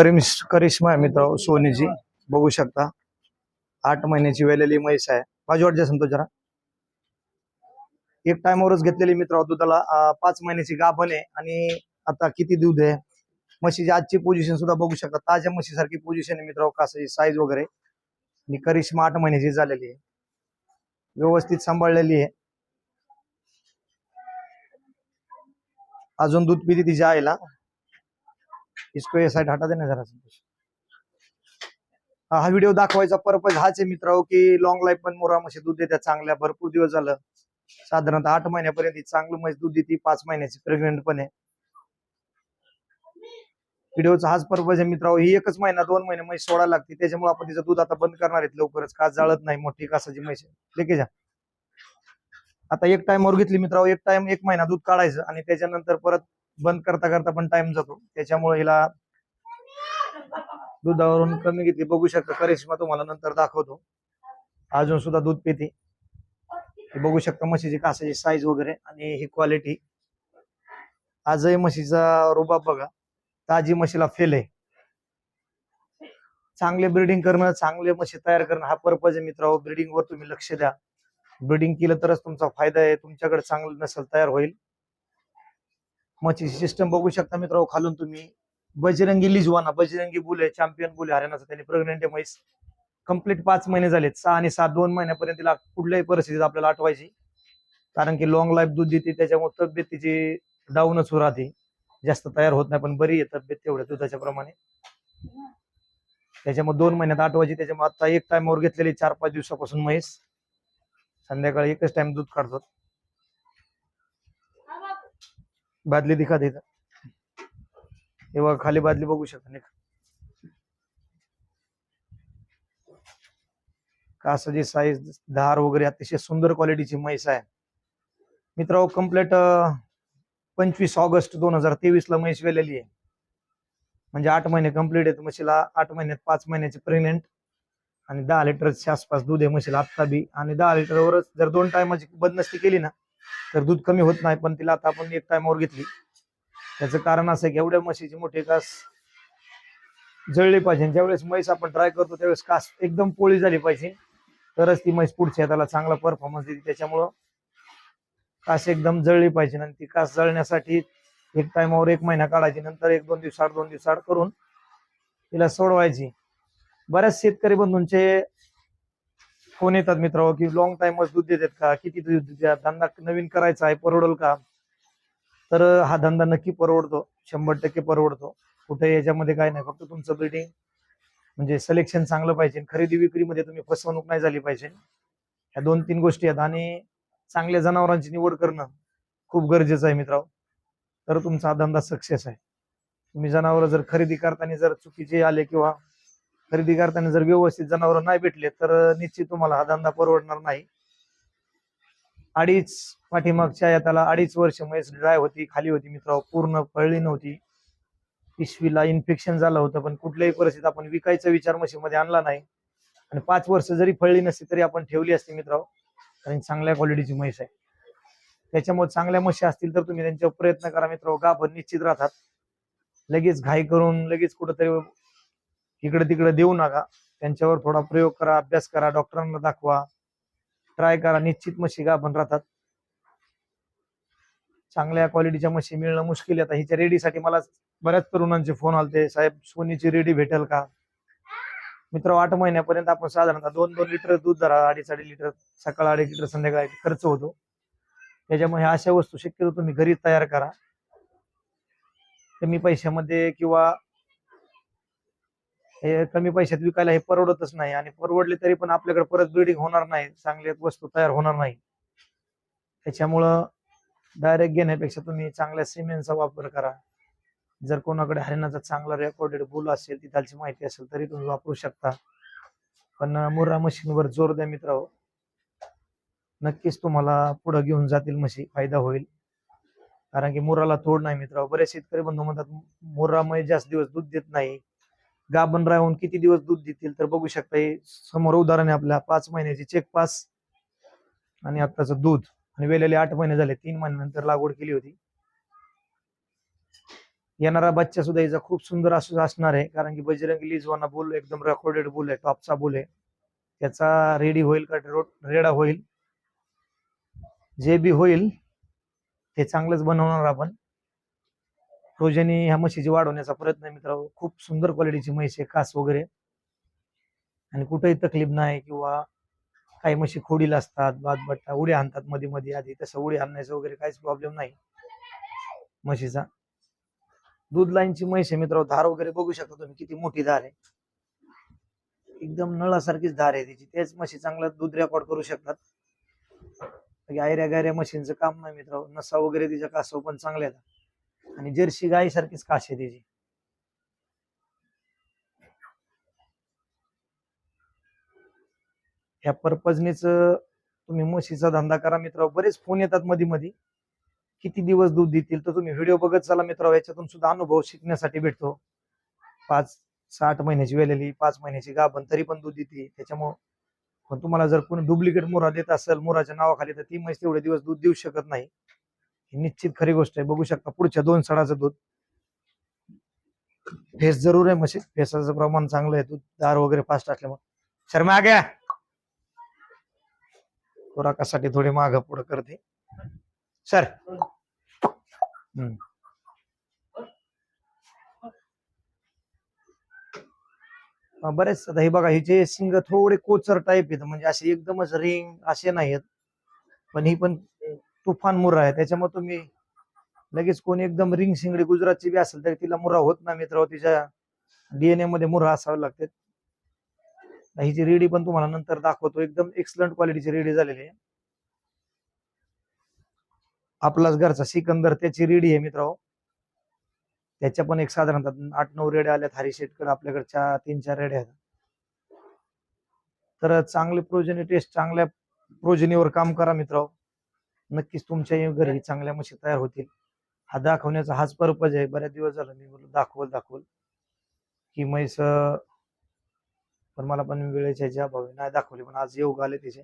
करिश करिश्मा आहे मित्र सोनीची बघू शकता. आठ महिन्याची वेलेली म्हैस आहे. माझी वाट संतोष जरा. एक टायमावरच घेतलेली मित्र दुधाला पाच महिन्याची गाभण आहे आणि आता किती दूध आहे? म्हशीची आजची पोझिशन सुद्धा बघू शकता. ताज्या म्हशीसारखी पोझिशन आहे मित्र कासाची साईज वगैरे. आणि करिश्मा आठ महिन्याची झालेली आहे. व्यवस्थित सांभाळलेली आहे. अजून दूध पिती तिच्या आईला. इसको ये साईड हटा देना जरा संतोष हा व्हिडिओ दाखवायचा पर्पज हाच आहे मित्र की लॉंग लाईफ पण मोरा म्हशी दूध देत्या चांगल्या भरपूर दिवस झालं. साधारणतः आठ महिन्यापर्यंत चांगलं म्हैस दूध देते पाच महिन्याची प्रेग्नेंट पण आहे. व्हिडिओचा हाच पर्पज आहे मित्र ही एकच महिना दोन महिने म्हैस सोडायला लागते त्याच्यामुळे आपण तिचं दूध आता बंद करणार आहेत लवकरच. कास जाळत नाही मोठी कासाची म्हैस आहे. लेके आता एक टाइमवर घेतली मित्र एक टाइम एक महिना दूध काढायचं आणि त्याच्यानंतर परत बंद करता करता पण टाइम जातो. त्याच्यामुळे हिला दुधावरून कमी घेतली. बघू शकता करिश्मा तुम्हाला नंतर दाखवतो. अजून सुद्धा दूध पिते. बघू शकता म्हशीची कासाची साईज वगैरे आणि ही क्वालिटी आजही म्हशीचा रुबाब बघा. ताजी म्हशीला फेल आहे. चांगले ब्रिडिंग करणं चांगले म्हशी तयार करणं हा पर्पज आहे मित्रांनो. ब्रिडिंग वर तुम्ही लक्ष द्या. ब्रिडिंग केलं तरच तुमचा फायदा आहे. तुमच्याकडे चांगलं नसल तयार होईल. मची सिस्टम बघू शकता मित्रांनो खालून तुम्ही. बजरंगी लिजवाना बजरंगी बुल आहे चॅम्पियन बुल हरियाणाचा त्यांनी प्रेग्नेंट आहे म्हैस. कंप्लीट पाच महिने झालेत सहा आणि सात दोन महिन्यापर्यंत तिला कुठल्याही परिस्थितीत आपल्याला आठवायची. कारण की लॉंग लाईफ दूध देते त्याच्यामुळे तब्येत तिची डाऊनच राहते. जास्त तयार होत नाही पण बरी आहे तब्येत तेवढ्या दुधाच्या प्रमाणे त्याच्यामुळे दोन महिन्यात आठवायची त्याच्यामुळे आता एक टाइमवर घेतलेली चार पाच दिवसापासून म्हैस. संध्याकाळी एकच टाइम दूध काढतो बादली दिखा देता हे बघा खाली बादली बघू शकता नाही का? कासाची साईज धार वगैरे अतिशय सुंदर क्वालिटीची म्हैस आहे. मित्र कंप्लीट पंचवीस ऑगस्ट दोन हजार तेवीस ला म्हैस वेलेली आहे. म्हणजे आठ महिने कंप्लीट आहेत म्हशीला आठ महिन्यात पाच महिन्याचे प्रेग्नेंट आणि दहा लिटरच्या आसपास दूध आहे म्हशीला आत्ता बी. आणि दहा लिटरवरच जर दोन टायमाची बदनस्ती केली ना तर दूध कमी होत नाही पण तिला आता आपण एक टायमावर घेतली. त्याचं कारण असं की एवढ्या म्हशीची मोठी कास जळली पाहिजे. ज्यावेळेस म्हैस आपण ट्राय करतो त्यावेळेस कास एकदम पोळी झाली पाहिजे. तरच ती म्हैस पुढच्या त्याला चांगला परफॉर्मन्स देते. त्याच्यामुळं कास एकदम जळली पाहिजे. आणि ती कास जळण्यासाठी एक टायमावर एक महिना काढायची नंतर एक दोन दिवसाआड दोन दिवसाआड करून तिला सोडवायची. बऱ्याच शेतकरी बंधूंचे फोन येतात मित्र की लॉंग टाइमच दूध देतात का? किती दूध देतात? धंदा नवीन करायचा आहे परवडल का? तर हा धंदा नक्की परवडतो. शंभर टक्के परवडतो. कुठे याच्यामध्ये काय नाही. फक्त तुमचं ब्रिडिंग म्हणजे सिलेक्शन चांगलं पाहिजे. खरेदी विक्रीमध्ये तुम्ही फसवणूक नाही झाली पाहिजे. ह्या दोन तीन गोष्टी आहेत. आणि चांगल्या जनावरांची निवड करणं खूप गरजेचं आहे मित्रांनो. तर तुमचा हा धंदा सक्सेस आहे. तुम्ही जनावर जर खरेदी करताना जर चुकीचे आले किंवा खरेदी करताना जर व्यवस्थित जनावर नाही भेटले तर निश्चित तुम्हाला हा धंदा परवडणार नाही. अडीच पाठीमागच्या त्याला अडीच वर्ष म्हैस ड्राय होती खाली होती मित्र पूर्ण पळली नव्हती. पिशवीला इन्फेक्शन झालं होतं पण कुठल्याही परिस्थितीत आपण विकायचा विचार म्हशीमध्ये आणला नाही. आणि पाच वर्ष जरी फळली नसती तरी आपण ठेवली असती मित्र कारण चांगल्या क्वालिटीची म्हैस आहे. त्याच्यामुळे चांगल्या म्हशी असतील तर तुम्ही त्यांच्यावर प्रयत्न करा मित्र गाभण निश्चित राहतात. लगेच घाई करून लगेच कुठंतरी इकडे तिकडे देऊ नका. त्यांच्यावर थोडा प्रयोग करा अभ्यास करा डॉक्टरांना दाखवा. ट्राय करा निश्चित म्हशी गाभण राहतात. चांगल्या क्वालिटीच्या म्हशी मिळणं मुश्किल आहे. आता हिच्या रेडीसाठी मला बऱ्याच तरुणांचे फोन आलते. साहेब सोनीची रेडी भेटेल का? मित्र आठ महिन्यापर्यंत आपण साधारणतः दोन दोन लिटर दूध धरा अडीच अडीच लिटर सकाळ अडीच लिटर संध्याकाळी खर्च होतो. त्याच्यामुळे अशा वस्तू शक्यतो तुम्ही घरी तयार करा. कमी पैशामध्ये किंवा हे कमी पैशात विकायला हे परवडतच नाही आणि परवडले तरी पण आपल्याकडे परत ब्रिडिंग होणार नाही. चांगल्या वस्तू तयार होणार नाही. त्याच्यामुळं डायरेक्ट घेण्यापेक्षा तुम्ही चांगल्या सिमेंटचा वापर करा. जर कोणाकडे हरिणाचा चांगला रेकॉर्डेड बुल असेल तिथालची माहिती असेल तरी तुम्ही वापरू शकता. पण मुर्रा मशीनवर जोर द्या मित्र. नक्कीच तुम्हाला पुढे घेऊन जातील म्हशी फायदा होईल. कारण की मुराला तोड नाही मित्र. बरेच शेतकरी बंधू म्हणतात मुर्रामुळे जास्त दिवस दूध देत नाही. गाभण राहून किती दिवस दूध देतील तर बघू शकता हे समोर उदाहरण आहे आपल्या पाच महिन्याची चेक पास आणि आत्ताचं दूध. आणि वेलेले आठ महिने झाले तीन महिन्यानंतर लागवड केली होती. येणारा बच्चा सुद्धा हिचा खूप सुंदर असू असणार आहे कारण की बजरंगी लिजवाना बुल एकदम रेकॉर्डेड बुल आहे टॉपचा बुल आहे. त्याचा रेडी होईल का रेडा होईल? जे बी होईल ते चांगलंच बनवणार आपण. प्रोजनी ह्या म्हशीची वाढवण्याचा प्रयत्न आहे मित्र खूप सुंदर क्वालिटीची म्हैस आहे कास वगैरे. आणि कुठेही तकलीफ नाही किंवा काही म्हशी खोडीला असतात बादबट्टा उड्या आणतात मध्ये मध्ये आधी तसं उडी आणण्याचं वगैरे काहीच प्रॉब्लेम नाही म्हशीचा. दूध लाईनची म्हैस आहे मित्र धार वगैरे बघू शकता तुम्ही किती मोठी धार आहे. एकदम नळासारखीच धार आहे तिची. तेच म्हशी चांगलं दूध रेकॉर्ड करू शकतात. आयऱ्या गायऱ्या मशीनचं काम नाही मित्र नसा वगैरे तिच्या कासव पण चांगल्या आणि जर्सी गाय सारखीच कास आहे ह्या पर्पजनेच तुम्ही म्हशीचा धंदा करा मित्र बरेच फोन येतात मध्ये मध्ये किती दिवस दूध देतील तर तुम्ही व्हिडिओ बघत चला मित्र याच्यातून सुद्धा अनुभव शिकण्यासाठी भेटतो. पाच साठ महिन्याची वेलेली पाच महिन्याची गाभण तरी पण दूध देते. त्याच्यामुळं पण तुम्हाला जर कोणी डुप्लिकेट मुरा देत असेल मुराच्या नावाखाली तर ती म्हैस तेवढे दिवस दूध देऊ शकत नाही. निश्चित खरी गोष्ट आहे. बघू शकता पुढच्या दोन सडाचं दूध. फेस जरूर आहे म्हशी. फेसाचं प्रमाण चांगलं आहे. दूध दार वगैरे फास्ट असल्यामुळे शर्मा आ गया खुराकासाठी थोडी माग पुढे करते. सर हम्म. बरेच आता हे बघा हिचे सिंग थोडे कोचर टाईप आहेत म्हणजे असे एकदमच रिंग असे नाहीत पण ही पण तुफान मुरा आहे. त्याच्यामुळे तुम्ही लगेच कोणी एकदम रिंग शिंगडी गुजरातची बी असेल तर तिला मुरा होत ना मित्र तिच्या डीएनए मध्ये मुरा असावे लागते. हिची रेडी पण तुम्हाला नंतर दाखवतो. एकदम एक्सलंट क्वालिटीची रेडी झालेली आहे. आपलाच घरचा सिकंदर त्याची रेडी आहे मित्र त्याच्या पण एक साधारणतः आठ नऊ रेड्या आल्यात हरी शेटकडे. आपल्याकडच्या तीन चार रेड्या आहेत. तर चांगले प्रोजनी टेस्ट चांगल्या प्रोजनीवर काम करा मित्र नक्कीच तुमच्या घरी चांगल्या म्हशी तयार होतील. हा दाखवण्याचा हाच पर्पज आहे. बऱ्याच दिवस झाला मी बोललो दाखवल दाखवल. की म्हैस पण मला पण वेळेच्या ह्याच्या अभावी नाही दाखवली पण आज योग आले तिचे.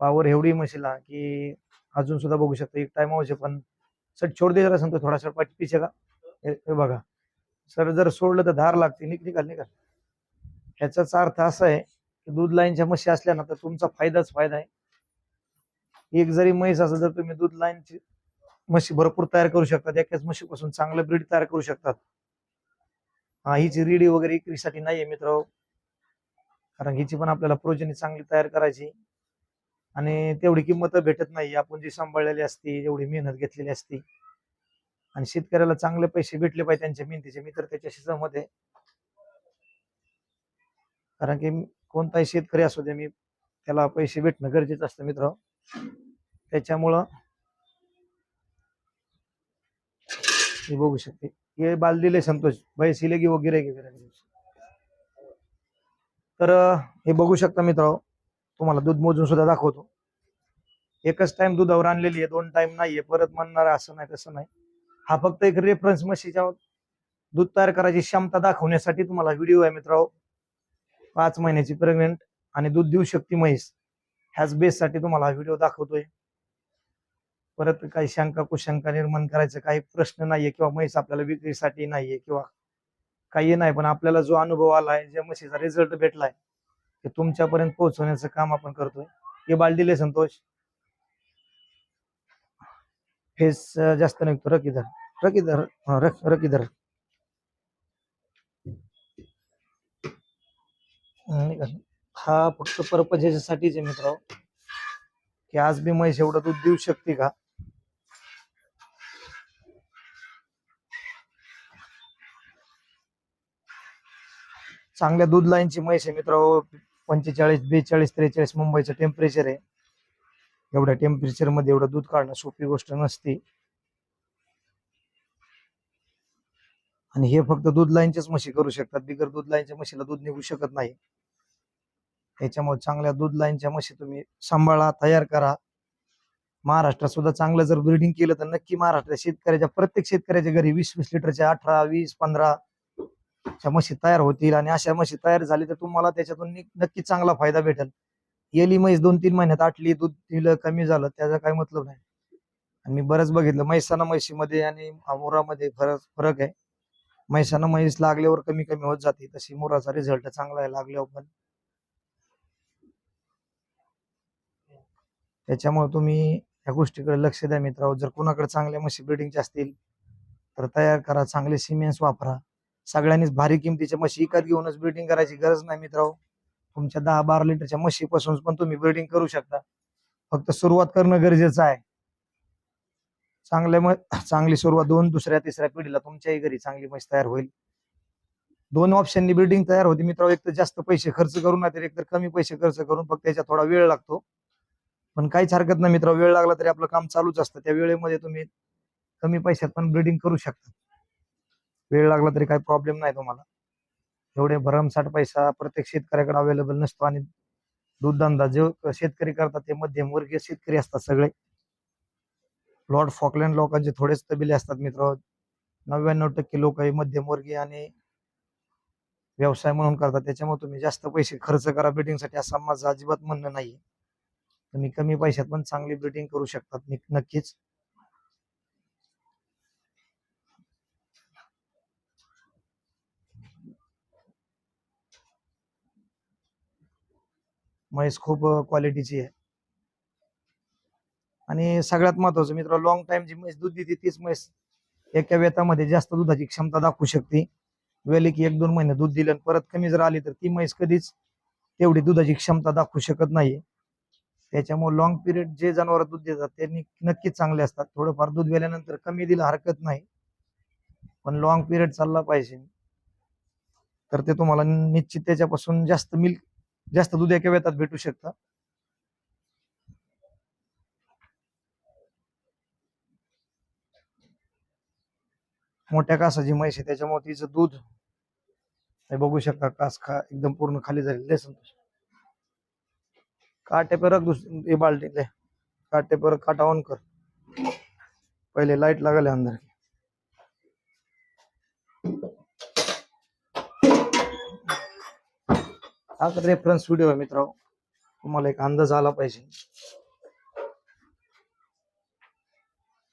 पावर एवढी म्हशीला की अजून सुद्धा बघू शकता. एक टाइम व्हायचे पण सर छोड दे जरा सांगतो थोडा सर पाठी पिछे का? हे हे बघा. सर जर सोडलं तर धार लागते. निक निकाल निकाल ह्याचाच अर्थ असा आहे की दूध लाईनच्या म्हशी असल्या ना तर तुमचा फायदाच फायदा आहे. एक जरी म्हैस असेल तर तुम्ही दूध लाईनची म्हशी भरपूर तयार करू शकतात एकाच म्हशीपासून चांगलं ब्रीड तयार करू शकतात. हा हिची रेडी वगैरे विक्रीसाठी नाहीये मित्र कारण हिची पण आपल्याला प्रोजनी चांगली तयार करायची. आणि तेवढी किंमत भेटत नाही. आपण जी सांभाळलेली असती एवढी मेहनत घेतलेली असती. आणि शेतकऱ्याला चांगले पैसे भेटले पाहिजे त्यांच्या मेहनतीचे. मित्र त्याच्याशी सहमत आहे. कारण की कोणताही शेतकरी असू दे मी त्याला पैसे भेटणं गरजेचं असतं मित्र त्याच्यामुळं हे बघू शकते. हे बाल दिले संतोष भाई सिलेगी वगैरे तर हे बघू शकता मित्र तुम्हाला दूध मोजून सुद्धा दाखवतो. एकच टाइम दुधावर आणलेली आहे दोन टाइम नाहीये परत म्हणणार असं नाही तसं नाही. हा फक्त एक रेफरन्स म्हशीच्या दूध तयार करायची क्षमता दाखवण्यासाठी तुम्हाला व्हिडिओ आहे मित्रांनो. पाच महिन्याची प्रेग्नेंट आणि दूध देऊ शकते म्हैस. ह्याच बेससाठी तुम्हाला हा व्हिडिओ दाखवतोय. परत काही शंका कुशंका निर्माण करायचं काही प्रश्न नाहीये किंवा म्हैस आपल्याला विक्रीसाठी नाहीये किंवा काही नाही पण आपल्याला जो अनुभव आलाय ज्या म्हशीचा रिझल्ट भेटलाय ते तुमच्यापर्यंत पोहोचवण्याचं काम आपण करतोय. हे बालदिले संतोष. फेस जास्त निघतो रकीधर. रकीधर रकीधर. हा, हा फक्त पर्पज ह्याच्यासाठीच आहे मित्र की आज मी म्हैस एवढं दूध देऊ शकते का? चांगल्या दूध लाईनची म्हैस आहे मित्र पंचेचाळीस बेचाळीस त्रेचाळीस मुंबईचं टेम्परेचर आहे. एवढ्या टेम्परेचरमध्ये एवढं दूध काढणं सोपी गोष्ट नसते. आणि हे फक्त दूध लाईनच्याच म्हशी करू शकतात. बिगर दूध लाईनच्या म्हशीला दूध निघू शकत नाही. त्याच्यामुळे चांगल्या दूध लाईनच्या म्हशी तुम्ही सांभाळा तयार करा. महाराष्ट्रात सुद्धा चांगलं जर ब्रिडिंग केलं तर नक्की महाराष्ट्रात शेतकऱ्याच्या प्रत्येक शेतकऱ्याच्या घरी वीस वीस लिटरच्या अठरा वीस पंधरा च्या म्हशी तयार होतील आणि अशा म्हशी तयार झाली तर तुम्हाला त्याच्यातून नक्की चांगला फायदा भेटेल. येली म्हैस दोन तीन महिन्यात आटली दूध दिलं कमी झालं त्याचा काही मतलब नाही. आणि मी बरंच बघितलं म्हैसाना म्हशीमध्ये आणि मुरामध्ये फरक फरक आहे. म्हैसाना म्हैस लागल्यावर कमी कमी होत जाते तशी मुराचा रिझल्ट चांगला आहे लागल्यावर पण. त्याच्यामुळे तुम्ही या गोष्टीकडे लक्ष द्या मित्रांनो. जर कोणाकडे चांगल्या म्हशी ब्रिडिंगच्या असतील तर तयार करा चांगले सिमेंट्स वापरा. सगळ्यांनीच भारी किमतीच्या म्हशी विकत घेऊनच ब्रिडिंग करायची गरज नाही मित्रांनो. तुमच्या दहा बारा लिटरच्या म्हशीपासून पण तुम्ही ब्रिडिंग करू शकता. फक्त सुरुवात करणं गरजेचं आहे. चांगल्या चांगली सुरुवात दोन दुसऱ्या तिसऱ्या पिढीला तुमच्याही घरी चांगली म्हैस तयार होईल. दोन ऑप्शननी ब्रिडिंग तयार होते मित्रांनो. एक तर जास्त पैसे खर्च करून नाही तर एक तर कमी पैसे खर्च करून फक्त त्याच्यात थोडा वेळ लागतो. पण काहीच हरकत नाही मित्र वेळ लागला तरी आपलं काम चालूच असतं. त्या वेळेमध्ये तुम्ही कमी पैशात पण ब्रिडिंग करू शकता. वेळ लागला तरी काही प्रॉब्लेम नाही तुम्हाला. एवढे भरमसाठ पैसा प्रत्येक शेतकऱ्याकडे अवेलेबल नसतो आणि दूध धंदा जे शेतकरी करतात ते मध्यमवर्गीय शेतकरी असतात सगळे. लॉर्ड फॉकलँड लोकांचे थोडेच तबिले असतात मित्र नव्याण्णव टक्के लोक हे मध्यमवर्गीय आणि व्यवसाय म्हणून करतात. त्याच्यामुळे तुम्ही जास्त पैसे खर्च करा. ब्रिडिंगसाठी असं माझं अजिबात म्हणणं नाही तुम्ही कमी पैशात पण चांगली ब्रिडिंग करू शकतात नक्कीच. म्हैस खूप क्वालिटीची आहे. आणि सगळ्यात महत्वाचं मित्र लॉंग टाइम जी म्हैस दूध देते तीच म्हैस एका वेतामध्ये जास्त दुधाची क्षमता दाखवू शकते. वेळी की एक दोन महिने दूध दिलं आणि परत कमी जर आली तर ती म्हैस कधीच तेवढी दुधाची क्षमता दाखवू शकत नाही त्याच्यामुळे लॉंग पिरियड जे जनावर दूध देतात त्यांनी नक्कीच चांगले असतात. थोडंफार दूध गेल्यानंतर कमी दिलं हरकत नाही. पण लॉंग पिरियड चालला पाहिजे. तर ते तुम्हाला निश्चित त्याच्यापासून जास्त मिल्क जास्त दूध एका वेतात भेटू शकतं. मोठ्या कासाची म्हैस आहे त्याच्यामुळे तिचं दूध हे बघू शकता कास खा एकदम पूर्ण खाली झालेलं संतोष. काटे पे रख दूसरी बाल्टी ले काटे पर काटा ऑन कर. पहिले लाइट लागले अंदर हा रेफरन्स व्हिडिओ आहे मित्र तुम्हाला एक अंदाज आला पाहिजे.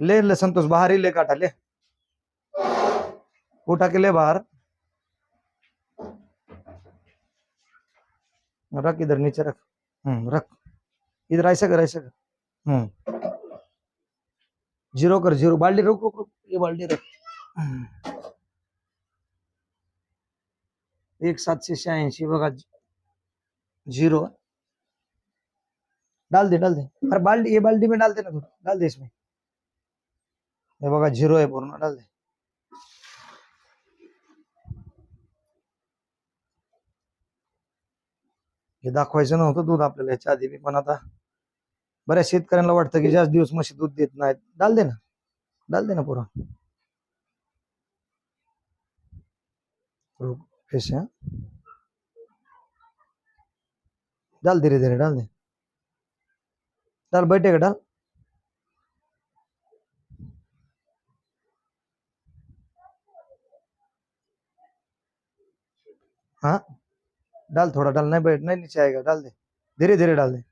ले ले संतोष बाहर ही ले काटा ले. उठा केले बाहेर बाहर. रख इधर नीचे रख. हम्म रख। इधर ऐसा कर ऐसा कर। हम्म। ज़ीरो कर, ज़ीरो। बाल्टी रुक रुक रुक। ये बाल्टी रख। हम्म. एक सातशे शहाऐंशी बघा ज़ीरो। डाल दे डाल दे। अरे बाल्टी, ये बाल्टी में डाल दे ना डाल दे इसमें। हे बघा झिरो आहे पूर्ण, डाल दे। हे दाखवायचं नव्हतं दूध आपल्याला याच्या आधी मी पण आता बऱ्याच शेतकऱ्यांना वाटतं की जास्त दिवस म्हशी दूध देत नाहीत. डाल दे ना. डाल दे ना पुरा. हो, फिश डाल धीरे धीरे डाल दे. डाल बैठे का? डाल. हाँ? डाल, थोड़ा डाल नहीं बैठ नहीं नीचे आएगा, डाल दे। धीरे धीरे डाल दे।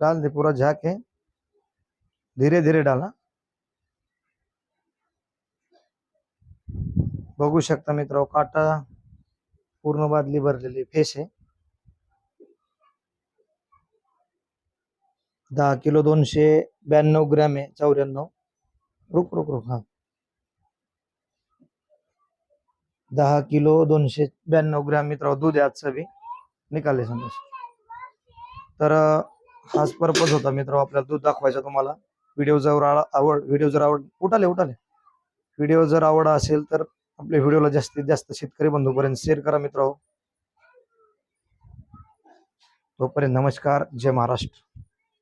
डाल दे, पूरा झाके धीरे धीरे डाला बघू शकता मित्र, काटा पूर्ण बादली भर भरलेली फेस आहे. दहा किलो दोनशे ब्याण्णव ग्रॅम आहे, चौऱ्याण्णव. रुक रुक रुक हा. दहा किलो दोनशे ब्याण्णव ग्रॅम मित्रांनो दूध आहे आजचं बी. निकाले संदेश. तर हाच पर्पज होता मित्र आपल्याला दूध दाखवायचा तुम्हाला. व्हिडिओ जर आवड व्हिडिओ जर आवड उठाले उठाले. व्हिडिओ जर आवड असेल तर आपल्या व्हिडिओला जास्तीत जास्त शेतकरी बंधूपर्यंत शेअर करा मित्र. तोपर्यंत नमस्कार जय महाराष्ट्र.